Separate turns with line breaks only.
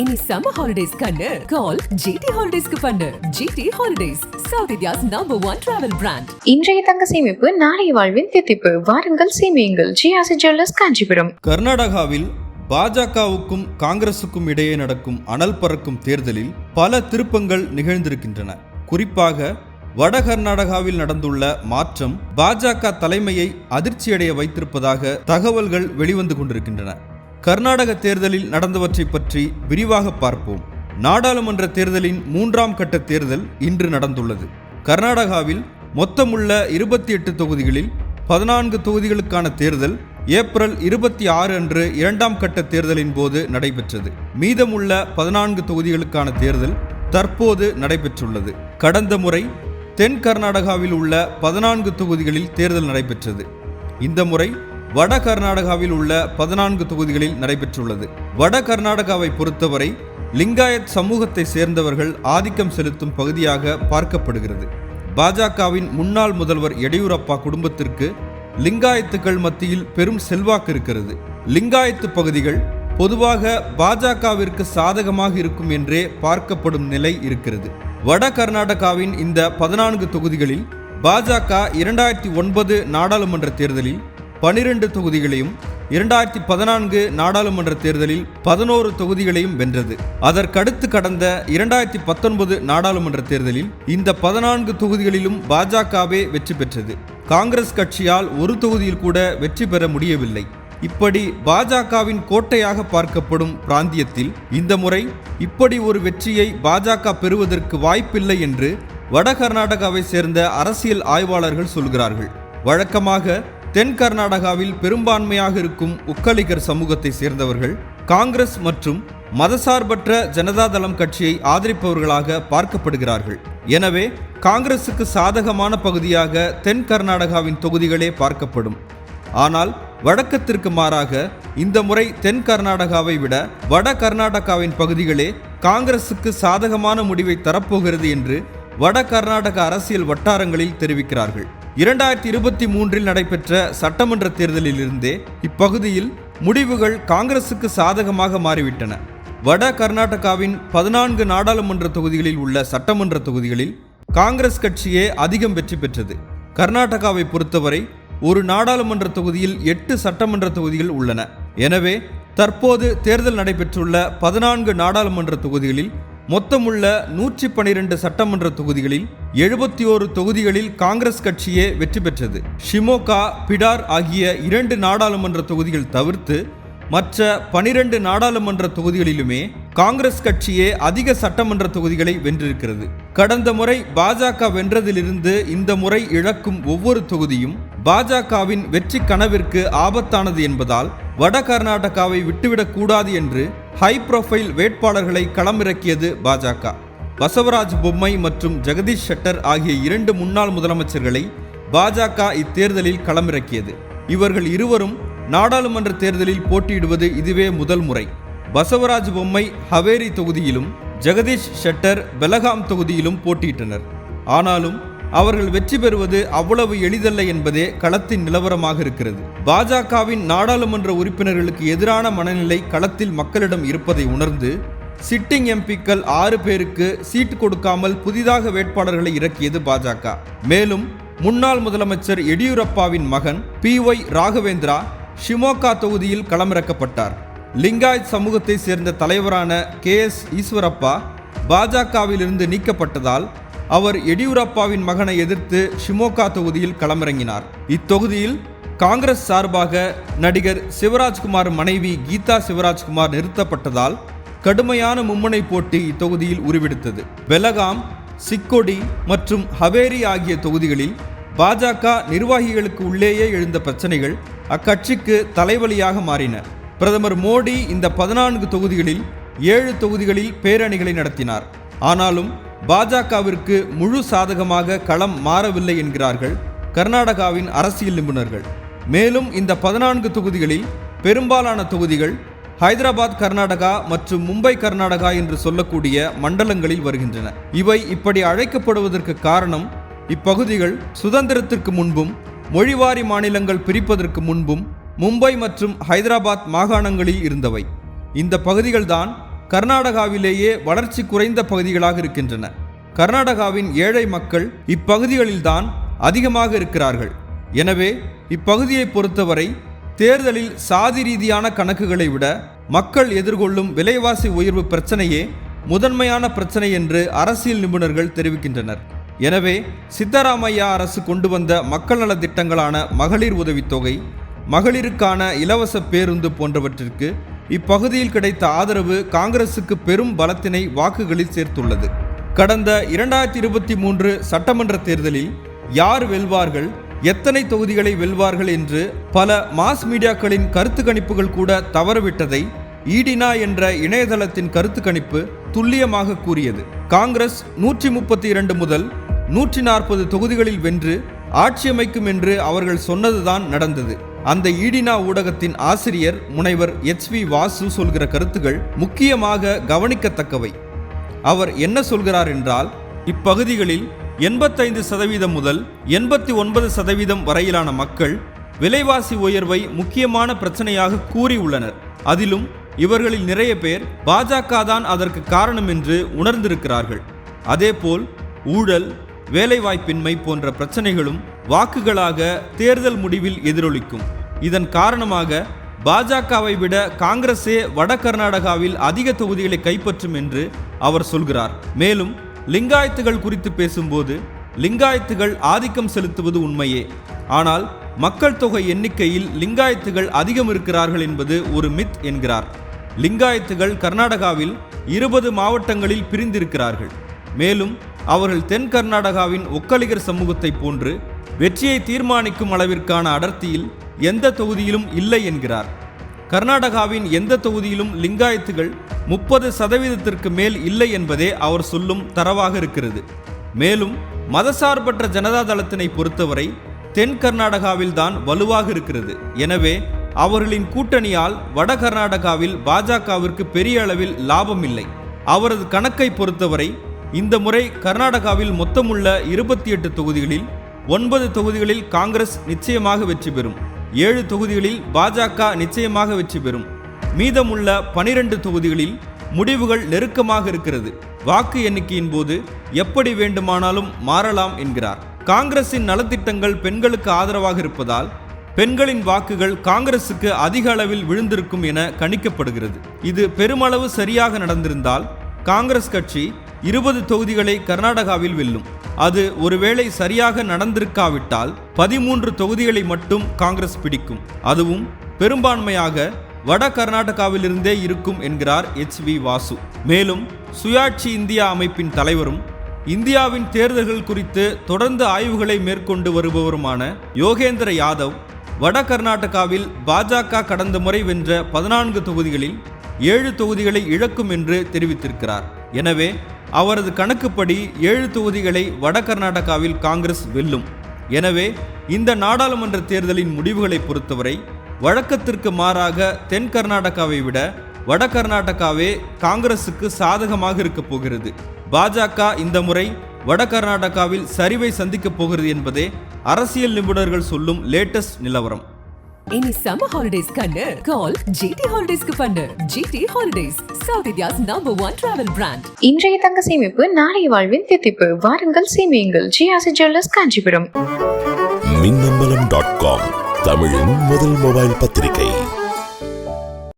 இனி summer holidays கண்ணு. கால் GT ஹாலிடேஸ்க்கு பண்ணு. GT holidays South India's number one travel brand
இன்றைய தங்க சேமிப்பு நாளைய வாழ்வின் தித்திப்பு. வாருங்கள் சேமியுங்கள். ஜிஆசி ஜுவல்லர்ஸ் காஞ்சிபுரம்.
கர்நாடகாவில் பாஜகவுக்கும் காங்கிரசுக்கும் இடையே நடக்கும் அனல் பறக்கும் தேர்தலில் பல திருப்பங்கள் நிகழ்ந்திருக்கின்றன. குறிப்பாக வட கர்நாடகாவில் நடந்துள்ள மாற்றம் பாஜக தலைமையை அதிர்ச்சியடைய வைத்திருப்பதாக தகவல்கள் வெளிவந்து கொண்டிருக்கின்றன. கர்நாடக தேர்தலில் நடந்தவற்றை பற்றி விரிவாக பார்ப்போம். நாடாளுமன்ற தேர்தலின் மூன்றாம் கட்ட தேர்தல் இன்று நடந்துள்ளது. கர்நாடகாவில் மொத்தமுள்ள இருபத்தி எட்டு தொகுதிகளில் பதினான்கு தொகுதிகளுக்கான தேர்தல் ஏப்ரல் இருபத்தி ஆறு அன்று இரண்டாம் கட்ட தேர்தலின் போது நடைபெற்றது. மீதமுள்ள பதினான்கு தொகுதிகளுக்கான தேர்தல் தற்போது நடைபெற்றுள்ளது. கடந்த முறை தென் கர்நாடகாவில் உள்ள பதினான்கு தொகுதிகளில் தேர்தல் நடைபெற்றது. இந்த முறை வட கர்நாடகாவில் உள்ள பதினான்கு தொகுதிகளில் நடைபெற்றுள்ளது. வட கர்நாடகாவை பொறுத்தவரை லிங்காயத் சமூகத்தை சேர்ந்தவர்கள் ஆதிக்கம் செலுத்தும் பகுதியாக பார்க்கப்படுகிறது. பாஜகவின் முன்னாள் முதல்வர் எடியூரப்பா குடும்பத்திற்கு லிங்காயத்துக்கள் மத்தியில் பெரும் செல்வாக்கு இருக்கிறது. லிங்காயத்து பகுதிகள் பொதுவாக பாஜகவிற்கு சாதகமாக இருக்கும் என்றே பார்க்கப்படும் நிலை இருக்கிறது. வட கர்நாடகாவின் இந்த பதினான்கு தொகுதிகளில் பாஜக இரண்டாயிரத்தி ஒன்பது நாடாளுமன்ற தேர்தலில் பனிரெண்டு தொகுதிகளையும் இரண்டாயிரத்தி பதினான்கு நாடாளுமன்ற தேர்தலில் பதினோரு தொகுதிகளையும் வென்றது. அதற்கடுத்து கடந்த இரண்டாயிரத்தி பத்தொன்பது நாடாளுமன்ற தேர்தலில் இந்த பதினான்கு தொகுதிகளிலும் பாஜகவே வெற்றி பெற்றது. காங்கிரஸ் கட்சியால் ஒரு தொகுதியில் கூட வெற்றி பெற முடியவில்லை. இப்படி பாஜகவின் கோட்டையாக பார்க்கப்படும் பிராந்தியத்தில் இந்த முறை இப்படி ஒரு வெற்றியை பாஜக பெறுவதற்கு வாய்ப்பில்லை என்று வட கர்நாடகாவை சேர்ந்த அரசியல் ஆய்வாளர்கள் சொல்கிறார்கள். வழக்கமாக தென் கர்நாடகாவில் பெரும்பான்மையாக இருக்கும் உக்கலிகர் சமூகத்தை சேர்ந்தவர்கள் காங்கிரஸ் மற்றும் மதசார்பற்ற ஜனதாதளம் கட்சியை ஆதரிப்பவர்களாக பார்க்கப்படுகிறார்கள். எனவே காங்கிரசுக்கு சாதகமான பகுதியாக தென் கர்நாடகாவின் தொகுதிகளே பார்க்கப்படும். ஆனால் வழக்கத்திற்கு மாறாக இந்த முறை தென் கர்நாடகாவை விட வட கர்நாடகாவின் பகுதிகளே காங்கிரசுக்கு சாதகமான முடிவை தரப்போகிறது என்று வட கர்நாடக அரசியல் வட்டாரங்களில் தெரிவிக்கிறார்கள். இரண்டாயிரத்தி இருபத்தி மூன்றில் நடைபெற்ற சட்டமன்ற தேர்தலிலிருந்தே இப்பகுதியில் முடிவுகள் காங்கிரசுக்கு சாதகமாக மாறிவிட்டன. வட கர்நாடகாவின் பதினான்கு நாடாளுமன்ற தொகுதிகளில் உள்ள சட்டமன்ற தொகுதிகளில் காங்கிரஸ் கட்சியே அதிகம் வெற்றி பெற்றது. கர்நாடகாவை பொறுத்தவரை ஒரு நாடாளுமன்ற தொகுதியில் எட்டு சட்டமன்ற தொகுதிகள் உள்ளன. எனவே தற்போது தேர்தல் நடைபெற்றுள்ள பதினான்கு நாடாளுமன்ற தொகுதிகளில் மொத்தமுள்ள நூற்றி பனிரெண்டு சட்டமன்ற தொகுதிகளில் எழுபத்தி ஓரு தொகுதிகளில் காங்கிரஸ் கட்சியே வெற்றி பெற்றது. ஷிமோகா பிடார் ஆகிய இரண்டு நாடாளுமன்ற தொகுதிகள் தவிர்த்து மற்ற பனிரெண்டு நாடாளுமன்ற தொகுதிகளிலுமே காங்கிரஸ் கட்சியே அதிக சட்டமன்ற தொகுதிகளை வென்றிருக்கிறது. கடந்த முறை பாஜக வென்றதிலிருந்து இந்த முறை இழக்கும் ஒவ்வொரு தொகுதியும் பாஜகவின் வெற்றி கனவிற்கு ஆபத்தானது என்பதால் வட கர்நாடகாவை விட்டுவிடக் கூடாது என்று ஹை ப்ரொஃபைல் வேட்பாளர்களை களமிறக்கியது பாஜக. பசவராஜ் பொம்மை மற்றும் ஜெகதீஷ் ஷெட்டர் ஆகிய இரண்டு முன்னாள் முதலமைச்சர்களை பாஜக இத்தேர்தலில் களமிறக்கியது. இவர்கள் இருவரும் நாடாளுமன்ற தேர்தலில் போட்டியிடுவது இதுவே முதல் முறை. பசவராஜ் பொம்மை ஹவேரி தொகுதியிலும் ஜெகதீஷ் ஷெட்டர் பெலகாம் தொகுதியிலும் போட்டியிட்டனர். ஆனாலும் அவர்கள் வெற்றி பெறுவது அவ்வளவு எளிதல்ல என்பதே களத்தின் நிலவரமாக இருக்கிறது. பாஜகவின் நாடாளுமன்ற உறுப்பினர்களுக்கு எதிரான மனநிலை களத்தில் மக்களிடம் இருப்பதை உணர்ந்து சிட்டிங் எம்பிக்கள் ஆறு பேருக்கு சீட் கொடுக்காமல் புதிதாக வேட்பாளர்களை இறக்கியது பாஜக. மேலும் முன்னாள் முதலமைச்சர் எடியூரப்பாவின் மகன் பி ஒய் ராகவேந்திரா ஷிமோகா தொகுதியில் களமிறக்கப்பட்டார். லிங்காயத் சமூகத்தை சேர்ந்த தலைவரான கே எஸ் ஈஸ்வரப்பா பாஜகவிலிருந்து நீக்கப்பட்டதால் அவர் எடியூரப்பாவின் மகனை எதிர்த்து ஷிமோகா தொகுதியில் களமிறங்கினார். இத்தொகுதியில் காங்கிரஸ் சார்பாக நடிகர் சிவராஜ்குமார் மனைவி கீதா சிவராஜ்குமார் நிறுத்தப்பட்டதால் கடுமையான மும்முனை போட்டி இத்தொகுதியில் உருவெடுத்தது. பெலகாம் சிக்கொடி மற்றும் ஹவேரி ஆகிய தொகுதிகளில் பாஜக நிர்வாகிகளுக்கு உள்ளேயே எழுந்த பிரச்சனைகள் அக்கட்சிக்கு தலைவலியாக மாறின. பிரதமர் மோடி இந்த பதினான்கு தொகுதிகளில் ஏழு தொகுதிகளில் பேரணிகளை நடத்தினார். ஆனாலும் பாஜகவிற்கு முழு சாதகமாக களம் மாறவில்லை என்கிறார்கள் கர்நாடகாவின் அரசியல் நிபுணர்கள். மேலும் இந்த பதினான்கு தொகுதிகளில் பெரும்பாலான தொகுதிகள் ஹைதராபாத் கர்நாடகா மற்றும் மும்பை கர்நாடகா என்று சொல்லக்கூடிய மண்டலங்களில் வருகின்றன. இவை இப்படி அழைக்கப்படுவதற்கு காரணம் இப்பகுதிகள் சுதந்திரத்திற்கு முன்பும் மொழிவாரி மாநிலங்கள் பிரிப்பதற்கு முன்பும் மும்பை மற்றும் ஹைதராபாத் மாகாணங்களில் இருந்தவை. இந்த பகுதிகள்தான் கர்நாடகாவிலேயே வளர்ச்சி குறைந்த பகுதிகளாக இருக்கின்றன. கர்நாடகாவின் ஏழை மக்கள் இப்பகுதிகளில்தான் அதிகமாக இருக்கிறார்கள். எனவே இப்பகுதியை பொறுத்தவரை தேர்தலில் சாதி ரீதியான கணக்குகளை விட மக்கள் எதிர்கொள்ளும் விலைவாசி உயர்வு பிரச்சனையே முதன்மையான பிரச்சனை என்று அரசியல் நிபுணர்கள் தெரிவிக்கின்றனர். எனவே சித்தராமையா அரசு கொண்டு வந்த மக்கள் நல திட்டங்களான மகளிர் உதவித்தொகை மகளிருக்கான இலவச பேருந்து போன்றவற்றிற்கு இப்பகுதியில் கிடைத்த ஆதரவு காங்கிரசுக்கு பெரும் பலத்தினை வாக்குகளில் சேர்த்துள்ளது. கடந்த இரண்டாயிரத்தி இருபத்தி மூன்று சட்டமன்ற தேர்தலில் யார் வெல்வார்கள் எத்தனை தொகுதிகளை வெல்வார்கள் என்று பல மாஸ் மீடியாக்களின் கருத்து கணிப்புகள் கூட தவறவிட்டதை ஈடினா என்ற இணையதளத்தின் கருத்து கணிப்பு துல்லியமாக கூறியது. காங்கிரஸ் நூற்றி முப்பத்தி இரண்டு முதல் நூற்றி நாற்பது தொகுதிகளில் வென்று ஆட்சி அமைக்கும் என்று அவர்கள் சொன்னதுதான் நடந்தது. அந்த ஈடினா ஊடகத்தின் ஆசிரியர் முனைவர் எச் வி வாசு சொல்கிற கருத்துகள் முக்கியமாக கவனிக்கத்தக்கவை. அவர் என்ன சொல்கிறார் என்றால் இப்பகுதிகளில் எண்பத்தைந்து சதவீதம் முதல் எண்பத்தி ஒன்பது சதவீதம் வரையிலான மக்கள் விலைவாசி உயர்வை முக்கியமான பிரச்சனையாக கூறியுள்ளனர் அதிலும் இவர்களில் நிறைய பேர் பாஜக தான் அதற்கு காரணம் என்று உணர்ந்திருக்கிறார்கள். அதேபோல் ஊழல் வேலைவாய்ப்பின்மை போன்ற பிரச்சனைகளும் வாக்குகளாக தேர்தல் முடிவில் எதிரொலிக்கும். இதன் காரணமாக பாஜகவை விட காங்கிரசே வட கர்நாடகாவில் அதிக தொகுதிகளை கைப்பற்றும் என்று அவர் சொல்கிறார். மேலும் லிங்காயத்துகள் குறித்து பேசும்போது லிங்காயத்துகள் ஆதிக்கம் செலுத்துவது உண்மையே. ஆனால் மக்கள் தொகை எண்ணிக்கையில் லிங்காயத்துகள் அதிகம் இருக்கிறார்கள் என்பது ஒரு மித் என்கிறார். லிங்காயத்துகள் கர்நாடகாவில் இருபது மாவட்டங்களில் பிரிந்திருக்கிறார்கள். மேலும் அவர்கள் தென் கர்நாடகாவின் ஒக்கலிகர் சமூகத்தை போன்று வெற்றியை தீர்மானிக்கும் அளவிற்கான அடர்த்தியில் எந்த தொகுதியிலும் இல்லை என்கிறார். கர்நாடகாவின் எந்த தொகுதியிலும் லிங்காயத்துகள் முப்பது சதவீதத்திற்கு மேல் இல்லை என்பதே அவர் சொல்லும் தரவாக இருக்கிறது. மேலும் மதசார்பற்ற ஜனதா தளத்தினை பொறுத்தவரை தென் கர்நாடகாவில் தான் வலுவாக இருக்கிறது. எனவே அவர்களின் கூட்டணியால் வட கர்நாடகாவில் பாஜகவிற்கு பெரிய அளவில் லாபம் இல்லை. அவரது கணக்கை பொறுத்தவரை இந்த முறை கர்நாடகாவில் மொத்தமுள்ள இருபத்தி எட்டு தொகுதிகளில் ஒன்பது தொகுதிகளில் காங்கிரஸ் நிச்சயமாக வெற்றி பெறும். ஏழு தொகுதிகளில் பாஜக நிச்சயமாக வெற்றி பெறும். மீதமுள்ள பனிரெண்டு தொகுதிகளில் முடிவுகள் நெருக்கமாக இருக்கிறது. வாக்கு எண்ணிக்கையின் போது எப்படி வேண்டுமானாலும் மாறலாம் என்கிறார். காங்கிரசின் நலத்திட்டங்கள் பெண்களுக்கு ஆதரவாக இருப்பதால் பெண்களின் வாக்குகள் காங்கிரசுக்கு அதிக அளவில் விழுந்திருக்கும் என கணிக்கப்படுகிறது. இது பெருமளவு சரியாக நடந்திருந்தால் காங்கிரஸ் கட்சி இருபது தொகுதிகளை கர்நாடகாவில் வெல்லும். அது ஒருவேளை சரியாக நடந்திருக்காவிட்டால் பதிமூன்று தொகுதிகளை மட்டும் காங்கிரஸ் பிடிக்கும். அதுவும் பெரும்பான்மையாக வட கர்நாடகாவிலிருந்தே இருக்கும் என்கிறார் எச் வி வாசு. மேலும் சுயாட்சி இந்தியா அமைப்பின் தலைவரும் இந்தியாவின் தேர்தல்கள் குறித்து தொடர்ந்து ஆய்வுகளை மேற்கொண்டு வருபவருமான யோகேந்திர யாதவ் வட கர்நாடகாவில் பாஜக கடந்த முறை வென்ற பதினான்கு தொகுதிகளில் ஏழு தொகுதிகளை இழக்கும் என்று தெரிவித்திருக்கிறார். எனவே அவரது கணக்குப்படி ஏழு தொகுதிகளை வட கர்நாடகாவில் காங்கிரஸ் வெல்லும். எனவே இந்த நாடாளுமன்ற தேர்தலின் முடிவுகளை பொறுத்தவரை வழக்கத்திற்கு மாறாக தென் கர்நாடகாவை விட வட கர்நாடகாவே காங்கிரசுக்கு சாதகமாக இருக்கப் போகிறது. பாஜக இந்த முறை வட கர்நாடகாவில் சரிவை சந்திக்கப் போகிறது என்பதே அரசியல் நிபுணர்கள் சொல்லும் லேட்டஸ்ட் நிலவரம்.
இனி சம்மர் ஹாலிடேஸ் கண்ணு. கால் ஜிடி ஹாலிடேஸ்க்கு பண்ணு. GT holidays South India's number one travel brand
இன்றைய தங்க சேமிப்பு நாளைய வாழ்வின் தித்திப்பு. வாருங்கள் சேமியுங்கள். ஜிஆசி jewellers Kanchipuram.
Minnambalam dot com தமிழின் முதல் மொபைல் பத்திரிகை.